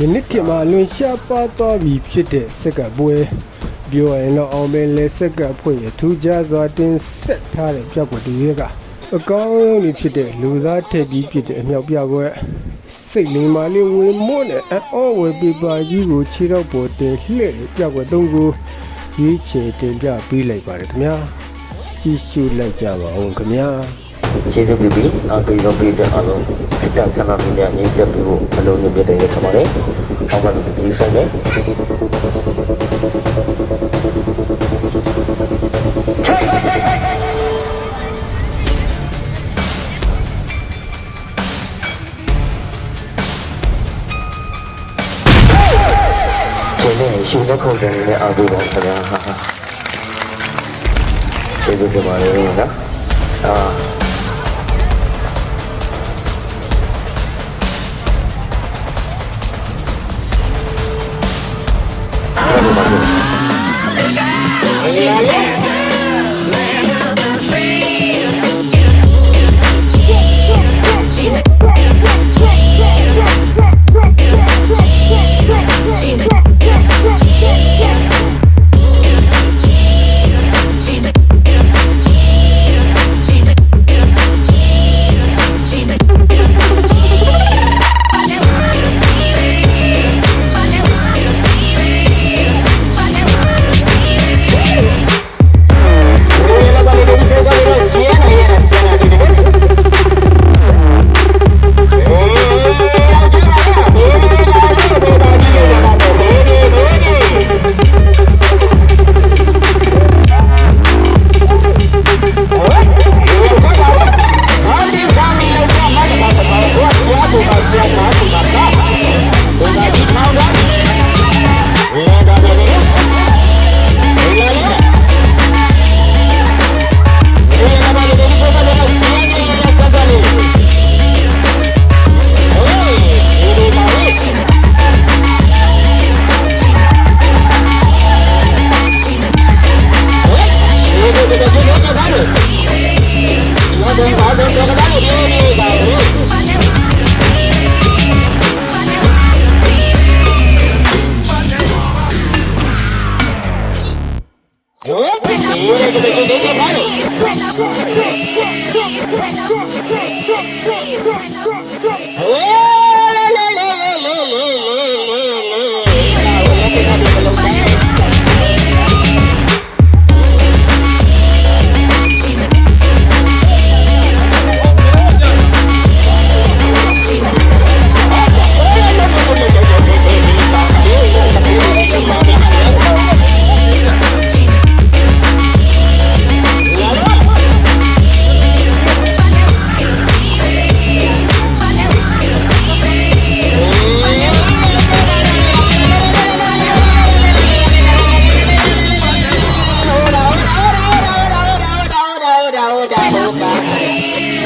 ယနေ့ခေတ်မှာအလွန်ရှားပါးသွားပြီဖြစ်တဲ့စက်ကပ်ပွဲပြောရရင်တော့အောင်မင်းလဲစက်ကပ်ဖွဲ့ရထူးခြားစွာတင်ဆက်ထားတဲ့ပြောက်ွက်တွေကအကောင်းဆုံးနေဖြစ်တဲ့လူသားထက်ကြီးဖြစ်တဲ့အမြောက်ပြပွဲစိတ်လင်းမာလေးဝေမွန်းနဲ့အော်ဝေပီပါကြီးကိုခြေတော့ပေါ်တင်လှည့်ပြောက်ွက်သုံးကိုရွေးချယ်တင်ပြပေးလိုက်ပါတယ်ခင်ဗျာကြည့်ရှုလိုက်ကြပါဦးခင်ဗျာ ကျေးဇူးပြုပြီးနောက်ပြီးတော့ပြည်တဲ့အားလုံးစိတ်တဆန္ဒပြညာငြိမ်းသက်ပြီးဖို့အလုံးစုံပြတဲ့ရခပါတယ်။အောက်ကဒီဆိုင်နဲ့ကျေးဇူးရှင်တဲ့ခုံတယ်နဲ့အားပေးပါခင်ဗျာ။ကျေးဇူးတင်ပါတယ်နော်။အာ Hey,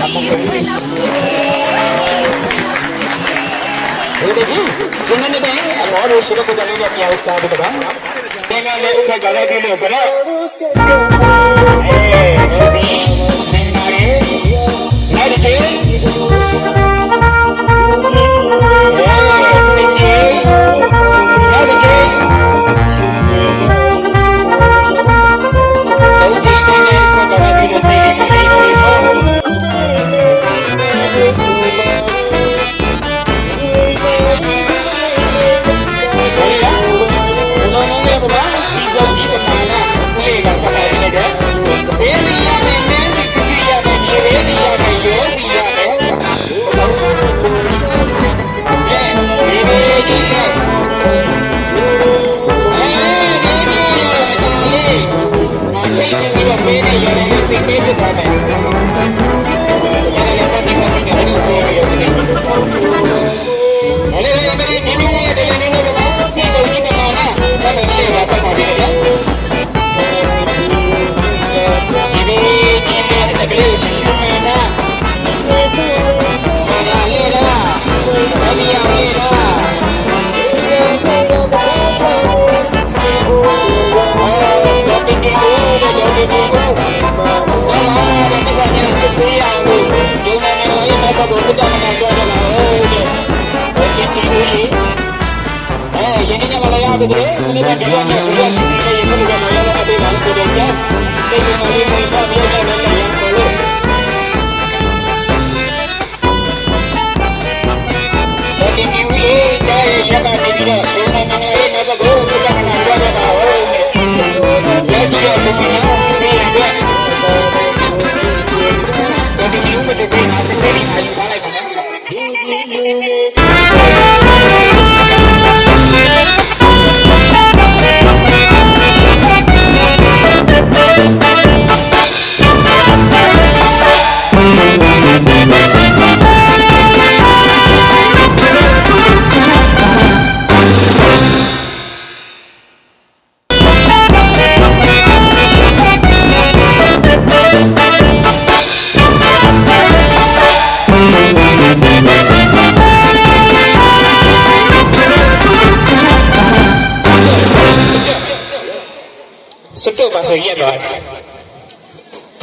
ဒီဒီဒီနေ့နေ့အမောတို့ရှိတဲ့ကိုယ်လေးနဲ့ပြောင်းစားတယ်ကွာဒီကနေ့ဥက္ကဋ္ဌကလေးကိုကတော့အေးဒီဒီနာရီနိုင်တ နော်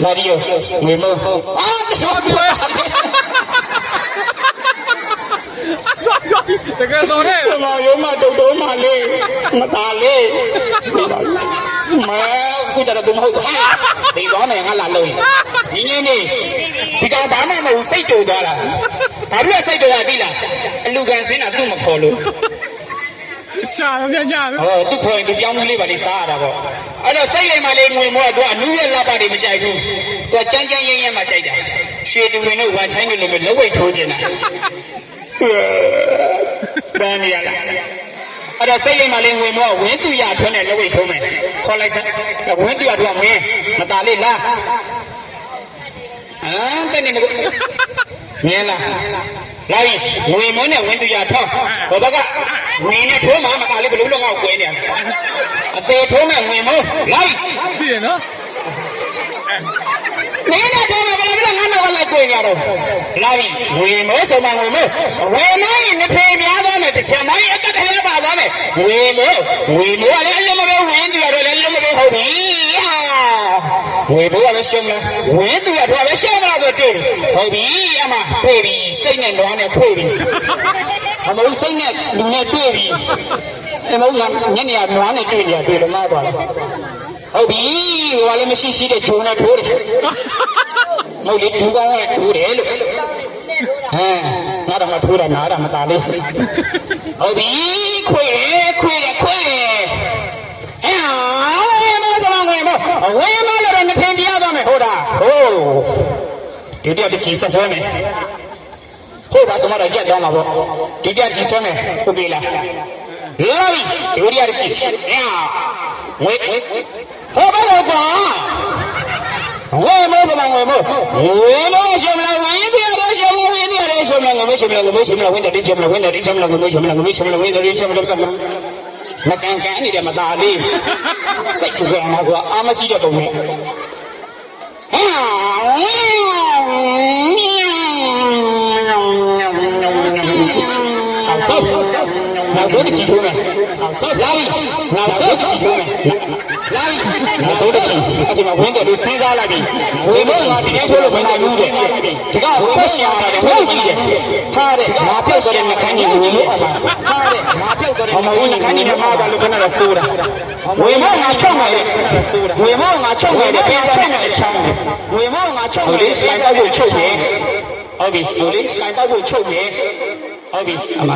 လာဒီယိုဝေမောအာတော်တော်တကယ်ဆိုနဲ့ဒီမှာရုံးမတုတ်တုံးမလေးမသားလေးမဲခုတရဘုမဟုတ်ဘူးဒီတော့နေငါလာလုံးညီညီနေဒီကောင်ဘာမှမဟုတ်စိတ်ကြိုသွားတာဘာလို့စိတ်ကြိုရပြီလားအလူကန်စင်းတာသူ့မခေါ်လို့ကြာတော့ပြန်ကြာတော့ဟောသူခေါ်ရင်သူပြောင်းလေးပါလေစားရတာပေါ့ အဲ့တော့စိတ်လိမ်မလေးငွေမောကတော့အနူးရဲ့လက်ပါတွေမကြိုက်ဘူးသူကကြမ်းကြမ်းရင်းရင်းမှကြိုက်တာရွှေတူရင်တို့ဝမ်ချိုင်းတွေလိုမျိုးလက်ဝိတ်ထိုးနေတာပန်းနေရလားအဲ့တော့စိတ်လိမ်မလေးငွေမောကဝင်းသူရထွန်းတဲ့လက်ဝိတ်ထိုးမယ်ခေါ်လိုက်စမ်းဝင်းသူရထွန်းကမင်းမตาလေးလားဟမ်တဲ့နေမလို့ မြင်လားလာပြီငွေမွန်းနဲ့ဝင်းသူရထောင်းဘောဘကနေနဲ့ထိုးမှမตาလေးဘလို့လောက်ကွဲနေအသေးထိုးနဲ့ငွေမွန်းလာပြီသိရနော်နေနဲ့ထိုးမှဘယ်လိုလဲငါတော့လိုက်ကွဲနေရတော့လာပြီငွေမွန်းဆိုမှငွေမွန်းဝေမွန်းရင်နှစ်ဖေပြားသွားမယ်တစ်ချက်မိုင်းအတက်တည်းပါသွားမယ်ငွေမွန်းငွေမွန်းကလည်းအလုံးမပဲဝင်းသူရတော့လည်းအလုံးမပဲဟုတ်ပြီ ငွေဘိုးကလည်းရှုံးလားဝင်းသူရတော့လည်းရှုံးလားဆိုတွေ့ဟုတ်ပြီအမတွေ့ပြီစိတ်နဲ့နွားနဲ့ဖွေ့ပြီအမလို့စိတ်နဲ့လူနဲ့တွေ့ပြီအမလို့ညနေကနွားနဲ့တွေ့နေရတွေ့လို့မသွားဘူးဟုတ်ပြီဟိုကလည်းမရှိရှိတဲ့ဂျုံနဲ့ထိုးတယ်မဟုတ်လေဂျူကောင်းနဲ့ထိုးတယ်လို့ဟမ်ငါတော့မထိုးတာနားတာမตาလေးဟုတ်ပြီခွေခွေခွေဟဲ့ဝေမတော့ငွေမဝေမလို့တော့နှစ်ထင်ပြရသွားမယ်ဟုတ်တာဟုတ် ဒီတည်းတချီဆက်ဆွဲမယ်ဟုတ်ပါဆိုမှတော့ကြက်သွားမှာပေါ့ဒီတည်းချီဆွဲမယ်ဟုတ်ပြီလားလာပြီဒီလိုရရှိဟဲ့ဝေဟောပါတော့ကွာဝေမောကမဝေမောဝေမောရှင်မလားဝေးတယ်တော့ရှင်မဝေးတယ်ရှင်မလားငမေရှင်မလားငမေရှင်မလားဝင်းတယ်ရှင်မလားဝင်းတယ်ရှင်မလားငမေရှင်မလားငမေရှင်မလားဝင်းတယ်ရှင်မလားကမမကန်ကန်နေတယ်မသားလေးစိတ်ကြွယ်မှာကွာအာမရှိတဲ့ပုံနဲ့ဟဲ့ Hum. နောက်ဆုံးတစ်ချီထိုးမယ်ဆောက်လာပြီနောက်ဆုံးတစ်ချီထိုးမယ်လာပြီနောက်ဆုံးတစ်ချီအဲ့ဒီမှာဝင်းတယ်လို့စဉ်းစားလိုက်ပြီဝင်းမငါဒီထဲထိုးလို့မနိုင်ဘူးတဲ့ဒီကဖက်ရှာရတယ်ဟုတ်ကြည့်တယ်ထားတယ်ငါပြုတ်ဆိုတဲ့နှခမ်းကြီးကိုကြည့်လို့ထားတယ်ငါပြုတ်ဆိုတဲ့နှခမ်းကြီးနှခမ်းကြီးနဲ့မှားတာလို့ခဏတော့စိုးတာဝင်းမငါချုပ်မယ်ဝင်းမငါချုပ်မယ်တဲ့ပြန်ချုပ်မယ်ချမ်းတယ်ဝင်းမငါချုပ်မယ်ပြန်တော့ဖို့ချုပ်တယ်ဟုတ်ပြီလူလေးပြန်တော့ဖို့ချုပ်တယ်ဟုတ်ပြီအမ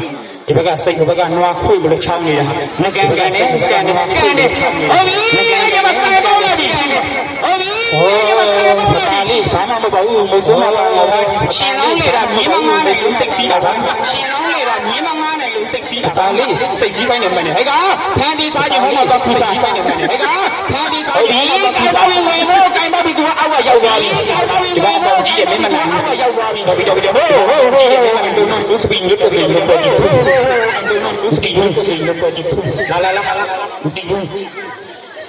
ဒီဘက်ကစိတ်ဒီဘက်ကနွားခွေဘလို့ချောင်းနေတာငကန်ကန်နဲ့ကန်နေကန်နေဟုတ်ပြီငကန်ဒီဘက်ကလည်းပေါင်းလာပြီဟုတ်ပြီဒီဘက်ကလည်းပေါင်းလာပြီဘာမှမပေါ့ဘူးမစိုးမပါဘူးရှင်လောင်းနေတာမြင်းမမနဲ့လူစိတ်စီးတာပါရှင်လောင်းနေတာမြင်းမမ နဲ့လူစိတ်စီးတာဒါလေးစိတ်စီးပိုင်းနေမှန်းနေဟဲ့ကဖန်ဒီစားခြင်းဘုံတော့ခုစားပိုင်းနေမှန်းနေဟဲ့ကဖန်ဒီစားခြင်းဘုံတော့ခုစားဝင်ဝင်လို့ကင်ပါပြီသူကအောက်ကရောက်သွားပြီဒီဘက်ပေါ့ကြီးရဲ့မင်းမနာအောက်ကရောက်သွားပြီတော့ပြီးတော့ပြီးတော့ဟိုးဟိုးဟိုးဟိုးလူစပင်းညပ်တယ်ညပ်တယ်လူစပင်းညပ်တယ်ညပ်တယ်လာလာလာလူတီယုံလာနေနေအာနည်းနည်းကျင်ညာပေးမယ်အဲ့ဒီဝင်နေနေဒီဘက်ကိုလက်ဒီဘက်ကိုလက်ဒီဘက်ကိုလက်ဒီဘက်ကိုလက်ဒီဘက်ကိုဒီဘက်ကိုလက်ဒီဘက်ကိုအဲ့တော့ဒီဘက်ကိုငွေမောကရှုံးသွားအဲ့တော့ငင်းငင်းနေငွေမောကရှုံးသွားငွေမောကရှုံးသွားပြီငင်းငင်းငွေမောကနင်းနင်းနေမလားမနင်းနင်းနေရမှာလားမပါလိနင်းနင်းနေမလားငွေမောကရှုံးသွားပြီ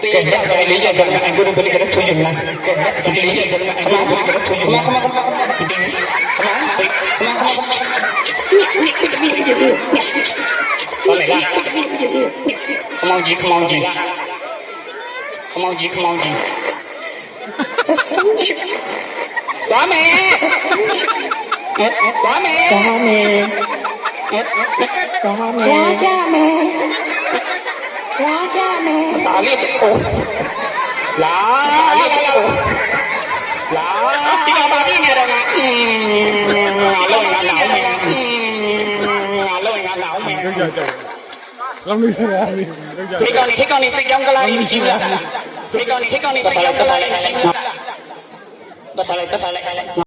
kehendak kalinya jangan aku beli kereta tujuh lah kehendak kalinya jangan senang beli kereta tujuh lah senang senang senang senang boleh lah kemau ji kemau ji kemau ji kemau ji quá mẹ quá mẹ quá mẹ quá mẹ quá cha mẹ င်းနေစရာလေးကြောက်ကြောက်ဒီကောင်နေဒီကောင်နေစိတ်ကြောင်းကလာနေရှိလားဒီကောင်နေဒီကောင်နေစိတ်ကြောင်းကလာနေရှိလားတဖာလိုက်တဖာလိုက်